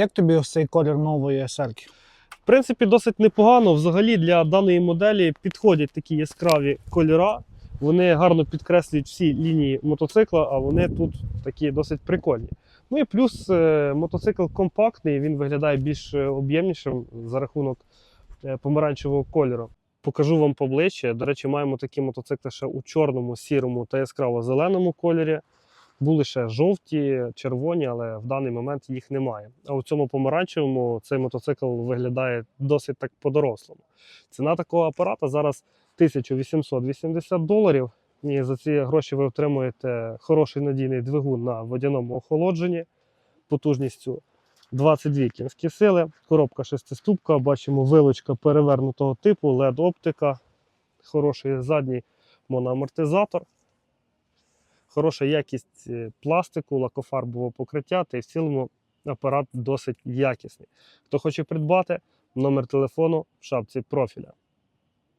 Як тобі ось цей колір нової SR? В принципі, досить непогано. Взагалі для даної моделі підходять такі яскраві кольора. Вони гарно підкреслюють всі лінії мотоцикла, а вони тут такі досить прикольні. Ну і плюс е, мотоцикл компактний, він виглядає більш е, об'ємнішим за рахунок е, помаранчевого кольору. Покажу вам поближче. До речі, маємо такі мотоцикли ще у чорному, сірому та яскраво-зеленому кольорі. Були ще жовті, червоні, але в даний момент їх немає. А у цьому помаранчевому цей мотоцикл виглядає досить так по-дорослому. Ціна такого апарата зараз 1880 доларів. І за ці гроші ви отримуєте хороший надійний двигун на водяному охолодженні потужністю 22 кінські сили, коробка шестиступка, бачимо вилочка перевернутого типу, LED-оптика, хороший задній моноамортизатор, хороша якість е, пластику, лакофарбового покриття, та й в цілому апарат досить якісний. Хто хоче придбати, номер телефону в шапці профіля.